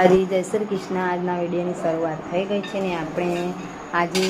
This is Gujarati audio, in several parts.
માતાજી, જય શ્રી કૃષ્ણ. આજના વિડીયોની શરૂઆત થઈ ગઈ છે ને આપણે આજે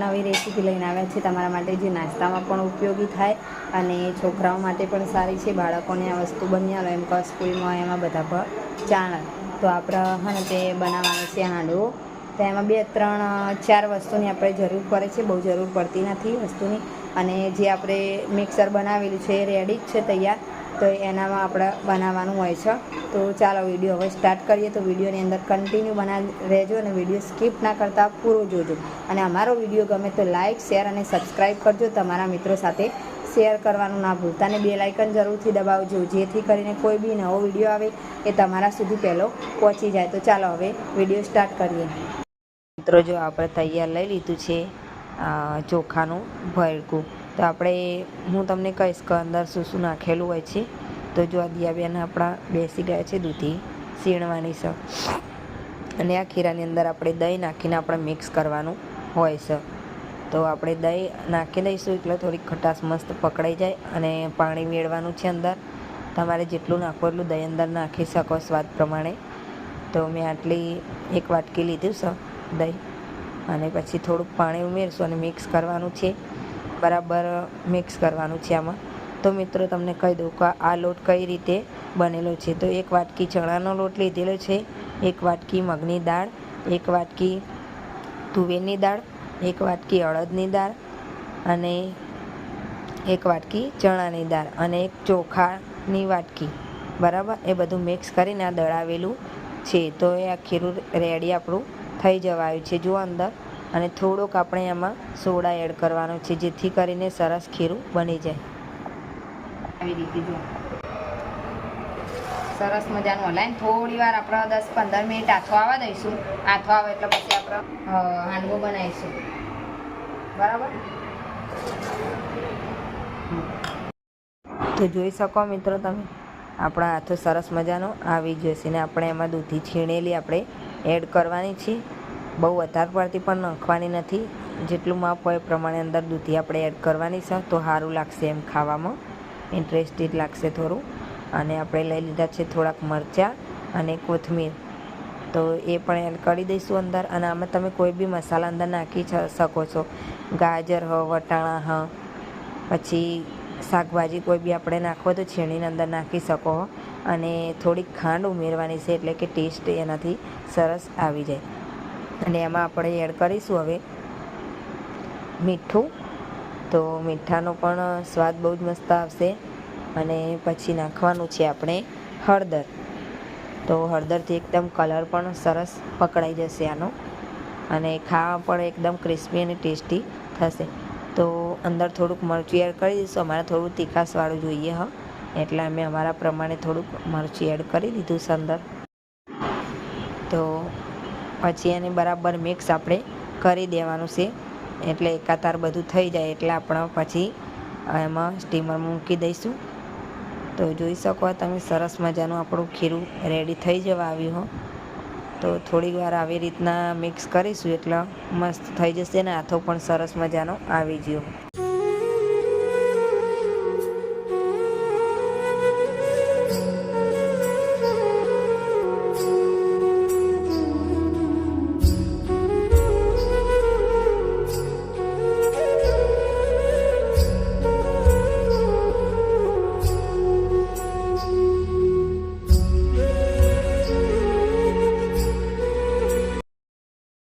નવી રેસીપી લઈને આવ્યા છે તમારા માટે જે નાસ્તામાં પણ ઉપયોગી થાય અને છોકરાઓ માટે પણ સારી છે. બાળકોને આ વસ્તુ બની આવે એમ કહો સ્કૂલમાં એમાં બધા પર ચાલે. તો આપણે, હા તે બનાવવાનું છે હાંડવો. તો એમાં બે, ત્રણ, ચાર વસ્તુની આપણે જરૂર પડે છે. બહુ જરૂર પડતી નથી વસ્તુની. અને જે આપણે મિક્સર બનાવેલું છે રેડી જ છે તૈયાર, તો એનામાં આપણે બનાવવાનું હોય છે. તો ચાલો વીડિયો હવે સ્ટાર્ટ કરીએ. તો વિડીયોની અંદર કન્ટિન્યુ બના રહેજો અને વીડિયો સ્કીપ ના કરતાં પૂરો જોજો. અને અમારો વીડિયો ગમે તો લાઇક શેર અને સબસ્ક્રાઈબ કરજો. તમારા મિત્રો સાથે શેર કરવાનું ના ભૂલતા. અને બે લાઇકન જરૂરથી દબાવજો, જેથી કરીને કોઈ બી નવો વીડિયો આવે એ તમારા સુધી પહેલો પહોંચી જાય. તો ચાલો હવે વીડિયો સ્ટાર્ટ કરીએ. મિત્રો, જો આપણે તૈયાર લઈ લીધું છે ચોખાનું ભરકું. તો આપણે હું તમને કહીશ કે અંદર શું શું નાખેલું હોય છે. તો જો આ દિયાબેન આપણા બેસી ગયા છે દૂધી સીણવાની છે અને આ ખીરાની અંદર આપણે દહીં નાખીને આપણે મિક્સ કરવાનું હોય છે તો આપણે દહીં નાખી દઈશું એટલે થોડીક ખટાશ મસ્ત પકડાઈ જાય અને પાણી મેળવાનું છે અંદર. તમારે જેટલું નાખવું એટલું દહીં અંદર નાખી શકો સ્વાદ પ્રમાણે. તો મેં આટલી એક વાટકી લીધું છે દહીં. અને પછી થોડુંક પાણી ઉમેરશું અને મિક્સ કરવાનું છે. બરાબર મિક્સ કરવાનું છે આમાં. તો મિત્રો, તમને કહી દઉં કે આ લોટ કઈ રીતે બનેલો છે. તો એક વાટકી ચણાનો લોટ લીધેલો છે, એક વાટકી મગની દાળ, એક વાટકી તુવેરની દાળ, એક વાટકી અડદની દાળ અને એક વાટકી ચણાની દાળ અને એક ચોખાની વાટકી. બરાબર? એ બધું મિક્સ કરીને આ દળાવેલું છે. તો એ આ ખીરું રેડી આપણું થઈ જવાયું છે. જો અંદર. અને થોડોક આપણે એમાં સોડા એડ કરવાનો છે જેથી કરીને સરસ ખીરું બની જાય. આવી રીતે જો સરસ મજાનું હલાઈને થોડી વાર આપણે દસ પંદર મિનિટ આથો આવવા દઈશું. આથો આવે એટલે પછી આપણે હાંડવો બનાવીશું. બરાબર? તો જોઈ શકો મિત્રો તમે આપણા હાથો સરસ મજાનો આવી જશે ને આપણે એમાં દૂધી છીણેલી આપણે એડ કરવાની છે. બહુ વધારે પડતી પણ નાખવાની નથી. જેટલું માપ હોય એ પ્રમાણે અંદર દૂધી આપણે એડ કરવાની છે, તો સારું લાગશે એમ ખાવામાં. ઇન્ટરેસ્ટેડ લાગશે થોડું. અને આપણે લઈ લીધા છે થોડાક મરચાં અને કોથમીર. તો એ પણ એડ કરી દઈશું અંદર. અને આમાં તમે કોઈ બી મસાલા અંદર નાખી શકો છો. ગાજર હ, વટાણા હ, પછી શાકભાજી કોઈ બી આપણે નાખવો તો છીણીને અંદર નાખી શકો હો. અને થોડીક ખાંડ ઉમેરવાની છે એટલે કે ટેસ્ટ એનાથી સરસ આવી જાય. અને એમાં આપણે એડ કરીશું હવે મીઠું. તો મીઠાનો પણ સ્વાદ બહુ જ મસ્ત આવશે. અને પછી નાખવાનું છે આપણે હળદર. તો હળદરથી એકદમ કલર પણ સરસ પકડાઈ જશે આનો. અને ખાવા પણ એકદમ ક્રિસ્પી અને ટેસ્ટી થશે. તો અંદર થોડુંક મરચું એડ કરી દઈશું. અમારે થોડું તીખાસવાળું જોઈએ, હ. એટલે અમે અમારા પ્રમાણે થોડુંક મરચું એડ કરી દીધું અંદર તો પછી એને બરાબર મિક્સ આપણે કરી દેવાનું છે. એટલે એકાતાર બધું થઈ જાય એટલે આપણે પછી એમાં સ્ટીમર મૂકી દઈશું. તો જોઈ શકો તમે સરસ મજાનું આપણું ખીરું રેડી થઈ જવા આવ્યું હો. તો થોડીક વાર આવી રીતના મિક્સ કરીશું એટલે મસ્ત થઈ જશે ને હાથો પણ સરસ મજાનો આવી ગયો.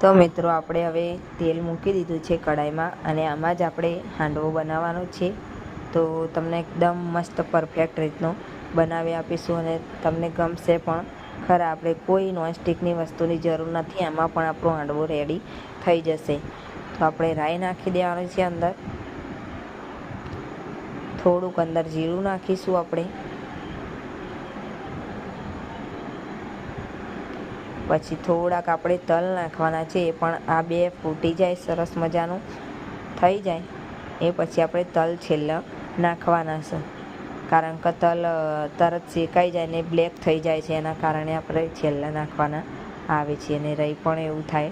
તો મિત્રો, આપણે હવે તેલ મૂકી દીધું છે કડાઈમાં અને આમાં જ આપણે હાંડવો બનાવવાનો છે. તો તમને એકદમ મસ્ત પરફેક્ટ રીતનો બનાવી આપીશું અને તમને ગમશે પણ. ખરા, આપણે કોઈ નોનસ્ટિકની વસ્તુની જરૂર નથી એમાં પણ આપણો હાંડવો રેડી થઈ જશે. તો આપણે રાઈ નાખી દેવાનું છે અંદર. થોડુંક અંદર જીરું નાખીશું આપણે. પછી થોડાક આપણે તલ નાખવાના છે, એ પણ આ બે ફૂટી જાય, સરસ મજાનું થઈ જાય. એ પછી આપણે તલ છેલ્લા નાખવાના છે. કારણ કે તલ તરત શેકાઈ જાય ને બ્લેક થઈ જાય છે, એના કારણે આપણે છેલ્લા નાખવાના આવે છે અને રહી પણ એવું થાય.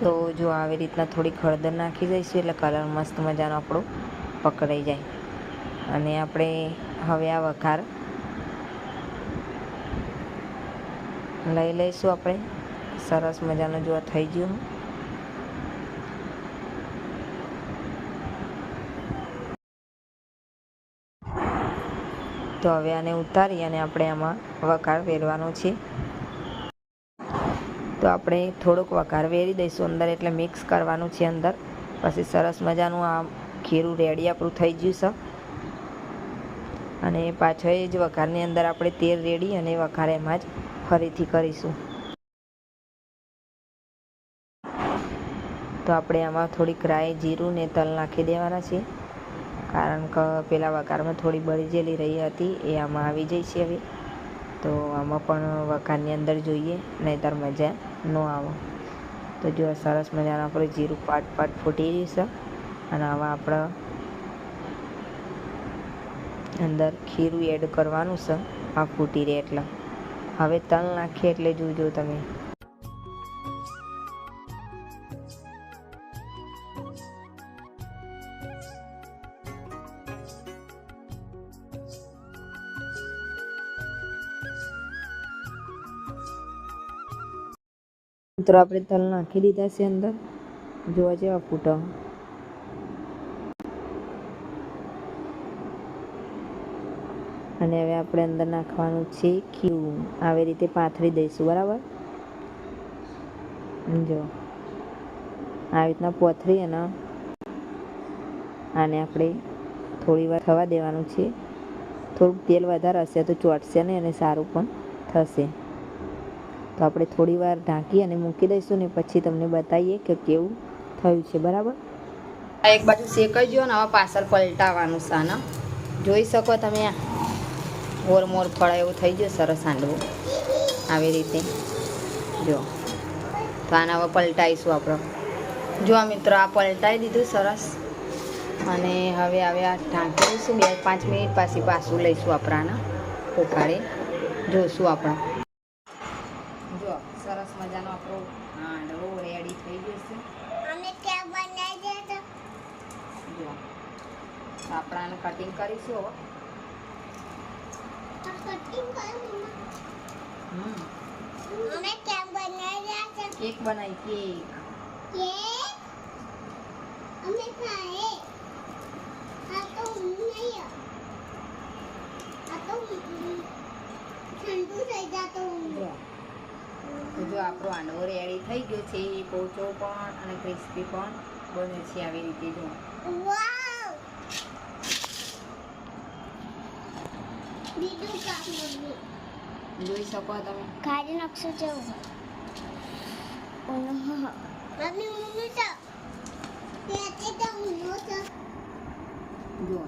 તો જો આવી રીતના થોડીક હળદર નાખી દઈશું, એટલે કલર મસ્ત મજાનો આપણો પકડાઈ જાય. અને આપણે હવે આ વઘાર લઈ લઈશું આપણે. સરસ મજાનું જો થઈ ગયું. તો હવે આને ઉતારી અને આપણે આમાં વઘાર વેરવાનો છે. તો આપણે થોડોક વઘાર વેરી દઈશું અંદર, એટલે મિક્સ કરવાનું છે અંદર. પછી સરસ મજાનું આ ખીરું રેડી આપણું થઈ ગયું છે. અને પાછળ જ વઘારની અંદર આપણે તેલ રેડી અને વઘાર એમાં જ ફરીથી કરીશું. તો આપણે આમાં થોડીક રાઈ, જીરું ને તલ નાખી દેવાના છે કારણ કે પેલા વઘારમાં થોડી બળી જેલી રહી હતી, એ આમાં આવી જાય છે હવે. તો આમાં પણ વઘારની અંદર જોઈએ, નહીંતર મજા ન આવે. તો જો સરસ મજાનું આપણે જીરું પાટ પાટ ફૂટી જશે અને આવા આપણે અંદર ખીરું એડ કરવાનું છે. આ ફૂટી રહે એટલે. હવે તલ નાખીએ એટલે જોજો તમે. મિત્રો, આપણે તલ નાખી દીધા છે અંદર. જોવા જેવા ફૂટા અને હવે આપણે અંદર નાખવાનું છે ખીરું આવી રીતે પાથરી દઈશું, બરાબર? જો. આવી રીતના પોથરી અને આને આપણે થોડી વાર થવા દેવાનું છે. થોડુંક તેલ વધારે હશે તો ચોટશે નહીં અને સારું પણ થશે. તો આપણે થોડી વાર ઢાંકી અને મૂકી દઈશું ને પછી તમને બતાવીએ કે કેવું થયું છે, બરાબર? એક બાજુ શેકાઈ ગયો ને હવે પાછળ પલટાવવાનું છે જોઈ શકો તમે મોર મોર ફળ એવું થઈ ગયું સરસ હાંડવું આવી રીતે. જો. તો આને હવે પલટાઈશું આપણે. જો આ મિત્રો આ પલટાઈ દીધું સરસ. અને હવે હવે આ ઢાંકી દઈશું બે પાંચ મિનિટ પાછી પાછું લઈશું આપણાના ઉકાળે જોઈશું આપણે. જો સરસ મજાનો આપણો હાંડવો રેડી થઈ ગયો છે. અમે ત્યાં બનાવી દેતો જો. તો આપણે આને કટિંગ કરીશું હવે અમે કેમ બનાવી છે. કેક બનાવી કેક. કેક? અમે ખાએ આ તો હું નહીં આ તો ઠંડુ થઈ જતો જો. આપણો આંડવો રેડી થઈ ગયો છે એ પોચો પણ અને ક્રિસ્પી પણ બને છે આવી રીતે જો. વાવ બીજું કામ મમ્મી જોઈ શકો તમે કાઢી નાખશો જેવું મમ્મી મમ્મી તો ત્યાંથી તો ઊંધો તો જો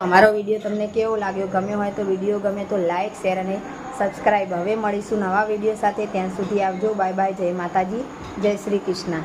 અમારો વીડિયો તમને કેવો લાગ્યો, ગમ્યો હોય તો વીડિયો ગમે તો લાઇક શેર અને સબસ્ક્રાઈબ હવે મળીશું નવા વીડિયો સાથે. ત્યાં સુધી આવજો. બાય બાય જય માતાજી. જય શ્રી કૃષ્ણ.